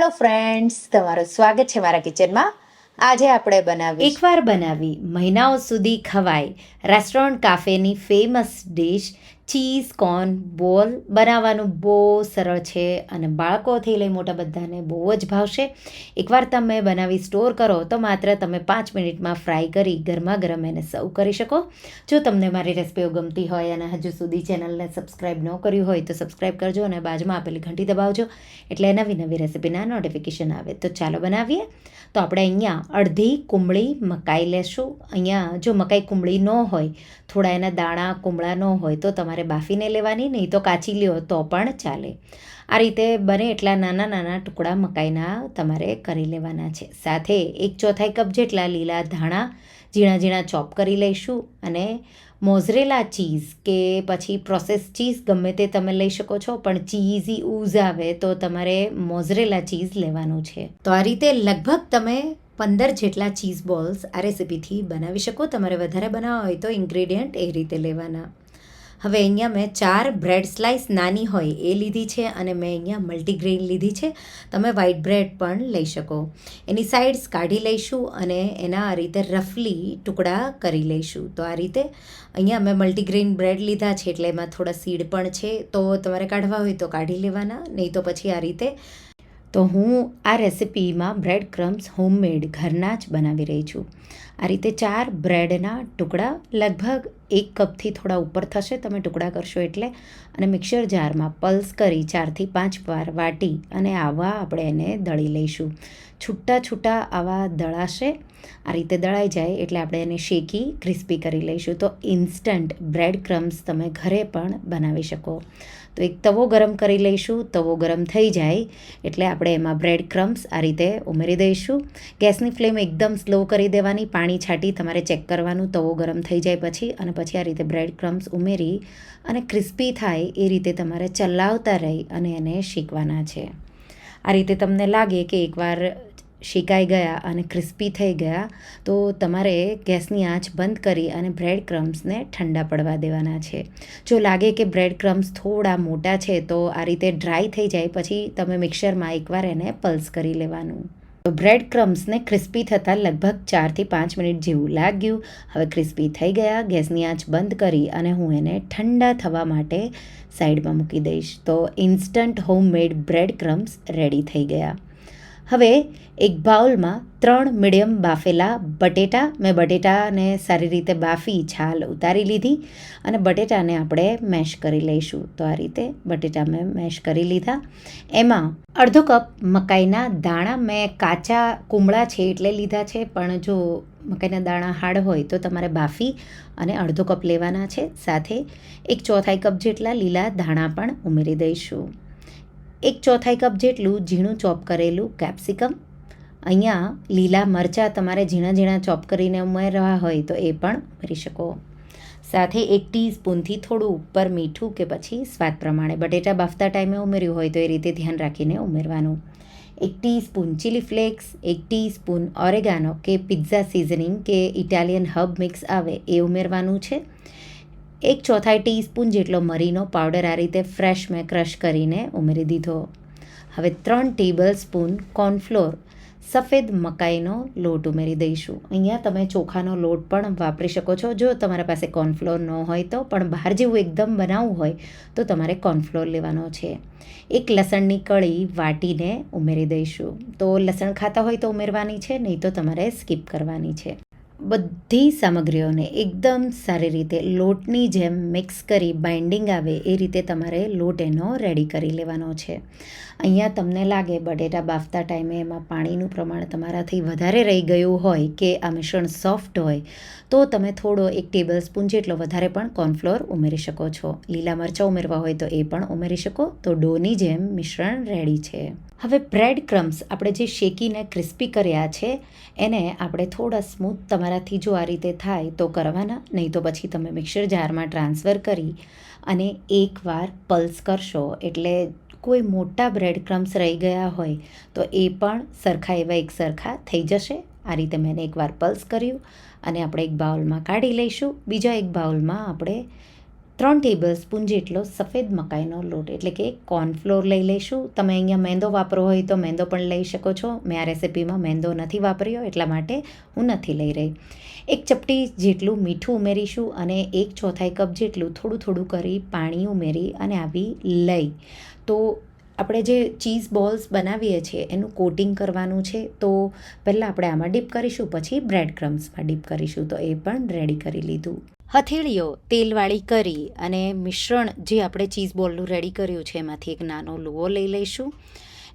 Hello friends તમારું સ્વાગત છે મારા કિચનમાં. આજે આપણે બનાવી એકવાર બનાવી મહિનાઓ સુધી ખવાય. Restaurant કાફેની famous dish cheese, corn, ball બનાવવાનું બહુ સરળ છે અને બાળકોથી લઈ મોટા બધાને બહુ જ ભાવશે. એકવાર તમે બનાવી સ્ટોર કરો તો માત્ર તમે પાંચ મિનિટમાં ફ્રાય કરી ગરમા ગરમ એને સર્વ કરી શકો. જો તમને મારી રેસિપીઓ ગમતી હોય અને હજુ સુધી ચેનલને સબસ્ક્રાઈબ ન કર્યું હોય તો સબસ્ક્રાઈબ કરજો અને બાજુમાં આપેલી ઘંટી દબાવજો એટલે નવી નવી રેસિપીના નોટિફિકેશન આવે. તો ચાલો બનાવીએ. તો આપણે અહીંયા અડધી કુંબળી મકાઈ લેશું. અહીંયા જો મકાઈ કુંબળી ન હોય, થોડા એના દાણા, કુંબળા ન હોય તો તમારે બાફીને લેવાની, નહીં તો કાચી લ્યો, તો પણ ચાલે. આ રીતે બને એટલા નાના નાના ટુકડા મકાઈના તમારે કરી લેવાના છે. સાથે એક ચોથાઈ કપ જેટલા લીલા ધાણા ઝીણા ઝીણા ચોપ કરી લઈશું અને મોઝરેલા ચીઝ કે પછી પ્રોસેસ ચીઝ ગમે તે તમે લઈ શકો છો, પણ ચીઝી ઉઝ આવે તો તમારે મોઝરેલા ચીઝ લેવાનું છે. તો આ રીતે લગભગ તમે પંદર જેટલા ચીઝ બોલ્સ આ રેસીપીથી બનાવી શકો. તમારે વધારે બનાવવા હોય તો ઇન્ગ્રેડિયન્ટ એ રીતે લેવાના. હવે અહીંયા મેં ચાર બ્રેડ સ્લાઇસ નાની હોય એ લીધી છે અને મેં અહીંયા મલ્ટીગ્રેન લીધી છે. તમે વ્હાઇટ બ્રેડ પણ લઈ શકો. એની સાઇડ્સ કાઢી લઈશું અને એના આ રીતે રફલી ટુકડા કરી લઈશું. તો આ રીતે અહીંયા મેં મલ્ટીગ્રેન બ્રેડ લીધા છે એટલે એમાં થોડા સીડ પણ છે. તો તમારે કાઢવા હોય તો કાઢી લેવાના, નહીં તો પછી આ રીતે. તો હું આ રેસિપીમાં બ્રેડ ક્રમ્સ હોમમેડ ઘરના જ બનાવી રહી છું. આ રીતે ચાર બ્રેડના ટુકડા લગભગ એક કપથી થોડા ઉપર થશે. તમે ટુકડા કરશો એટલે અને મિક્સર જારમાં પલ્સ કરી ચારથી પાંચ વાર વાટી અને આવા આપણે એને દળી લઈશું. છૂટા છૂટા આવા દળાશે. આ રીતે દળાઈ જાય એટલે આપણે એને શેકી, ક્રિસ્પી કરી લઈશું. તો ઇન્સ્ટન્ટ બ્રેડ ક્રમ્સ તમે ઘરે પણ બનાવી શકો. તો એક તવો ગરમ કરી લઈશું. તવો ગરમ થઈ જાય એટલે આપણે એમાં બ્રેડ ક્રમ્સ આ રીતે ઉમેરી દઈશું. ગેસની ફ્લેમ એકદમ સ્લો કરી દેવાની. પાણી છાંટી તમારે ચેક કરવાનું. તવો ગરમ થઈ જાય પછી અને પછી આ રીતે બ્રેડ ક્રમ્સ ઉમેરી અને ક્રિસ્પી થાય એ રીતે તમારે ચલાવતા રહી અને એને શીખવાના છે. આ રીતે તમને લાગે કે એકવાર શેકાઈ ગયા અને ક્રિસ્પી થઈ ગયા, તો તમારે ગેસની આંચ બંધ કરી અને બ્રેડ ક્રમ્સને ઠંડા પડવા દેવાના છે. જો લાગે કે બ્રેડ ક્રમ્સ થોડા મોટા છે, તો આ રીતે ડ્રાય થઈ જાય, પછી તમે મિક્સરમાં એકવાર એને પલ્સ કરી લેવાનું. બ્રેડ ક્રમ્સને ક્રિસ્પી થતાં લગભગ ચારથી પાંચ મિનિટ જેવું લાગ્યું. હવે ક્રિસ્પી થઈ ગયા, ગેસની આંચ બંધ કરી અને હું એને ઠંડા થવા માટે સાઈડમાં મૂકી દઈશ. તો instant homemade bread crumbs ready થઈ ગયા. હવે એક બાઉલમાં ત્રણ મીડિયમ બાફેલા બટેટા, મેં બટેટાને સારી રીતે બાફી છાલ ઉતારી લીધી અને બટેટાને આપણે મેશ કરી લઈશું. તો આ રીતે બટેટા મેં મેશ કરી લીધા. એમાં અડધો કપ મકાઈના દાણા મેં કાચા કુમળા છે એટલે લીધા છે, પણ જો મકાઈના દાણા હાડ હોય તો તમારે બાફી અને અડધો કપ લેવાના છે. સાથે એક ચોથાઈ કપ જેટલા લીલા ધાણા પણ ઉમેરી દઈશું. એક ચોથાઈ કપ જેટલું ઝીણું ચોપ કરેલું કેપ્સિકમ અહીંયા લીલા મરચાં તમારે ઝીણા ઝીણા ચોપ કરીને ઉમેરવા હોય તો એ પણ ઉમેરી શકો. સાથે એક ટીસ્પૂનથી થોડું ઉપર મીઠું કે પછી સ્વાદ પ્રમાણે બટેટા બાફતા ટાઈમે ઉમેર્યું હોય તો એ રીતે ધ્યાન રાખીને ઉમેરવાનું. એક ટીસ્પૂન ચીલી ફ્લેક્સ એક ટીસ્પૂન ઓરેગાનો કે પિઝા સિઝનિંગ કે ઇટાલિયન હબ મિક્સ આવે એ ઉમેરવાનું છે. એક ચોથાઈ ટીસ્પૂન જેટલો મરીનો પાવડર આ રીતે ફ્રેશ મેં ક્રશ કરીને ઉમેરી દીધો. હવે ત્રણ ટેબલ સ્પૂન કોર્નફ્લોર સફેદ મકાઈનો લોટ ઉમેરી દઈશું. અહીંયા તમે ચોખાનો લોટ પણ વાપરી શકો છો. જો તમારા પાસે કોર્નફ્લોર ન હોય તો, પણ બહાર જેવું એકદમ બનાવવું હોય, તો તમારે કોર્નફ્લોર લેવાનો છે. એક લસણની કળી વાટીને ઉમેરી દઈશું. તો લસણ ખાતા હોય તો ઉમેરવાની છે, નહીં તો તમારે સ્કીપ કરવાની છે. બધી સામગ્રીઓને એકદમ સારી રીતે લોટની જેમ મિક્સ કરી બાઇન્ડિંગ આવે એ રીતે તમારે લોટ એનો રેડી કરી લેવાનો છે. અહીંયા તમને લાગે બટેટા બાફતા ટાઈમે એમાં પાણીનું પ્રમાણ તમારાથી વધારે રહી ગયું હોય કે આ મિશ્રણ સોફ્ટ હોય, તો તમે થોડો એક ટેબલ સ્પૂન જેટલો વધારે પણ કોર્નફ્લોર ઉમેરી શકો છો. લીલા મરચાં ઉમેરવા હોય તો એ પણ ઉમેરી શકો. તો ડોની જેમ મિશ્રણ રેડી છે. હવે બ્રેડ ક્રમ્સ આપણે જે શેકીને ક્રિસ્પી કર્યા છે, એને આપણે થોડા સ્મૂથ તમારાથી જો આ રીતે થાય તો કરવાના, નહીં તો પછી તમે મિક્સર જારમાં ટ્રાન્સફર કરી અને એકવાર પલ્સ કરશો, એટલે કોઈ મોટા બ્રેડ ક્રમ્સ રહી ગયા હોય, તો એ પણ સરખા એવા એક સરખા થઈ જશે. આ રીતે મેં એકવાર પલ્સ કર્યું અને આપણે એક બાઉલમાં કાઢી લઈશું. બીજા એક બાઉલમાં આપણે ત્રણ ટેબલ સ્પૂન જેટલો સફેદ મકાઈનો લોટ, એટલે કે કોર્નફ્લોર લઈ લઈશું. તમે અહીંયા મેંદો વાપરો હોય તો મેંદો પણ લઈ શકો છો. મેં આ રેસીપીમાં મેંદો નથી વાપર્યો, એટલા માટે હું નથી લઈ રહી. એક ચપટી જેટલું મીઠું ઉમેરીશું અને એક ચોથાઈ કપ જેટલું થોડું થોડું કરી પાણી ઉમેરી અને આવી લઈ. તો આપણે જે ચીઝ બોલ્સ બનાવીએ છીએ, એનું કોટિંગ કરવાનું છે, તો પહેલાં આપણે આમાં ડીપ કરીશું, પછી બ્રેડ ક્રમ્સમાં ડીપ કરીશું, તો એ પણ રેડી કરી લીધું. હથેળીઓ તેલવાળી કરી અને મિશ્રણ જે આપણે ચીઝ બોલનું રેડી કર્યું છે, એમાંથી એક નાનો લુઓ લઈ લઈશું.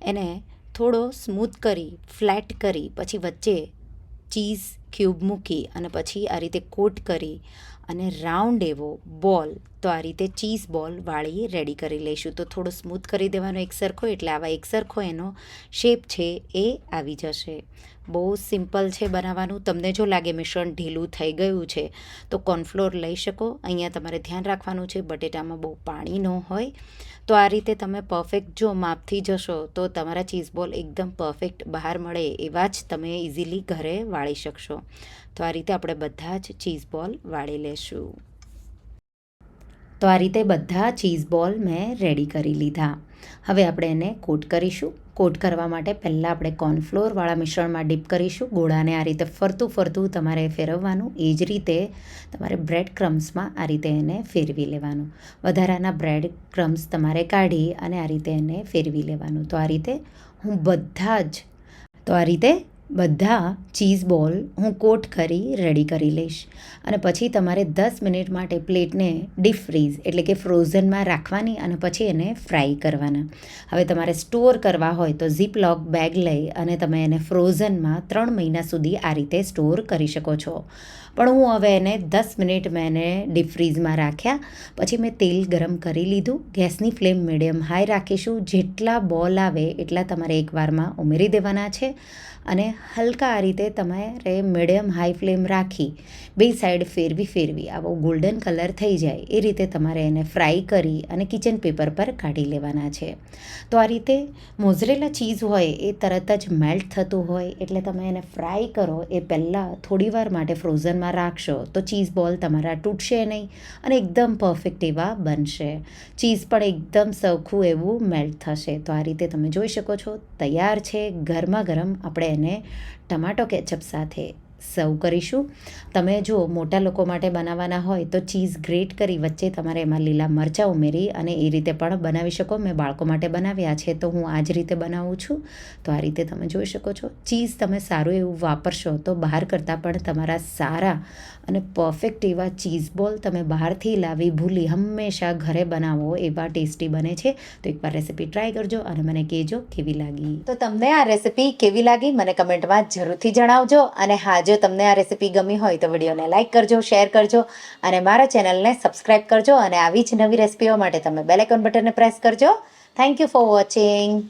એને થોડો સ્મૂથ કરી, ફ્લેટ કરી, પછી વચ્ચે ચીઝ ક્યુબ મૂકી અને પછી આ રીતે કોટ કરી અને રાઉન્ડ એવો બોલ, તો આ રીતે ચીઝ બોલ વાળી રેડી કરી લઈશું. તો થોડો સ્મૂથ કરી દેવાનો એક સરખો, એટલે આવા એક સરખો એનો શેપ છે એ આવી જશે. બહુ સિમ્પલ છે બનાવવાનું. તમને જો લાગે મિશ્રણ ઢીલું થઈ ગયું છે, તો કોર્નફ્લોર લઈ શકો. અહીંયા તમારે ધ્યાન રાખવાનું છે, બટેટામાં બહુ પાણી ન હોય. તો આ રીતે તમે પરફેક્ટ જો માપથી જશો, તો તમારા ચીઝ બોલ એકદમ પરફેક્ટ બહાર મળે એવા જ તમે ઇઝીલી ઘરે વાળી શકશો. તો આ રીતે આપણે બધા જ ચીઝ બોલ વાળી લેશું. તો આ રીતે બધા ચીઝ બોલ મેં રેડી કરી લીધા. હવે આપણે એને કોટ કરીશું. કોટ કરવા માટે પહેલાં આપણે કોર્નફ્લોરવાળા મિશ્રણમાં ડીપ કરીશું. ગોળાને આ રીતે ફરતું ફરતું તમારે ફેરવવાનું. એ જ રીતે તમારે બ્રેડ ક્રમ્સમાં આ રીતે એને ફેરવી લેવાનું. વધારાના બ્રેડ ક્રમ્સ તમારે કાઢી અને આ રીતે એને ફેરવી લેવાનું. તો આ રીતે હું બધા જ, તો આ રીતે બધા ચીઝ બોલ હું કોટ કરી, રેડી કરી લઈશ. અને પછી તમારે દસ મિનિટ માટે પ્લેટને ડીપ ફ્રીઝ, એટલે કે ફ્રોઝનમાં રાખવાની અને પછી એને ફ્રાય કરવાના. હવે તમારે સ્ટોર કરવા હોય તો ઝીપ લોક બેગ લઈ અને તમે એને ફ્રોઝનમાં ત્રણ મહિના સુધી આ રીતે સ્ટોર કરી શકો છો. પણ હું હવે એને દસ મિનિટ મેં એને ડીપ ફ્રીઝમાં રાખ્યા. પછી મેં તેલ ગરમ કરી લીધું. ગેસની ફ્લેમ મીડિયમ હાઈ રાખીશું. જેટલા બોલ આવે એટલા તમારે એકવારમાં ઉમેરી દેવાના છે. અને હલકા આ રીતે તમારે મીડિયમ હાઈ ફ્લેમ રાખી, બે સાઈડ ફેરવી ફેરવી આવો ગોલ્ડન કલર થઈ જાય. એ રીતે તમારે એને ફ્રાય કરી અને કિચન પેપર પર કાઢી લેવાના છે. તો આ રીતે મોઝરેલા ચીઝ હોય એ તરત જ મેલ્ટ થતું હોય એટલે તમે એને ફ્રાય કરો. એ પહેલાં થોડીવાર માટે ફ્રોઝનમાં રાખશો તો ચીઝ બોલ તમારા તૂટશે નહીં અને એકદમ પરફેક્ટ એવા બનશે. ચીઝ પણ એકદમ સરખું એવું મેલ્ટ થશે. તો આ રીતે તમે જોઈ શકો છો, તૈયાર છે, ગરમા ગરમ આપણે એને ટમાટો કેચઅપ સાથે સર્વ કરીશું. તમે જો મોટા લોકો માટે બનાવવાના હોય તો ચીઝ ગ્રેટ કરી વચ્ચે તમારે એમાં લીલા મરચાં ઉમેરી અને એ રીતે પણ બનાવી શકો. મેં બાળકો માટે બનાવ્યા છે તો હું આ જ રીતે બનાવું છું. તો આ રીતે તમે જોઈ શકો છો. ચીઝ તમે સારું એવું વાપરશો તો બહાર કરતાં પણ તમારા સારા અને પરફેક્ટ એવા ચીઝ બોલ તમે બહારથી લાવી ભૂલી હંમેશા ઘરે બનાવો એવા ટેસ્ટી બને છે. તો એકવાર રેસીપી ટ્રાય કરજો અને મને કહેજો કેવી લાગી. તો તમને આ રેસીપી કેવી લાગી? મને કમેન્ટમાં જરૂરથી જણાવજો અને હા જો તમને આ રેસિપી ગમી હોય તો વિડીયોને લાઇક કરજો, શેર કરજો અને મારા ચેનલને સબસ્ક્રાઈબ કરજો અને આવી જ નવી રેસિપીઓ માટે તમે બેલેકોન બટનને પ્રેસ કરજો. Thank you for watching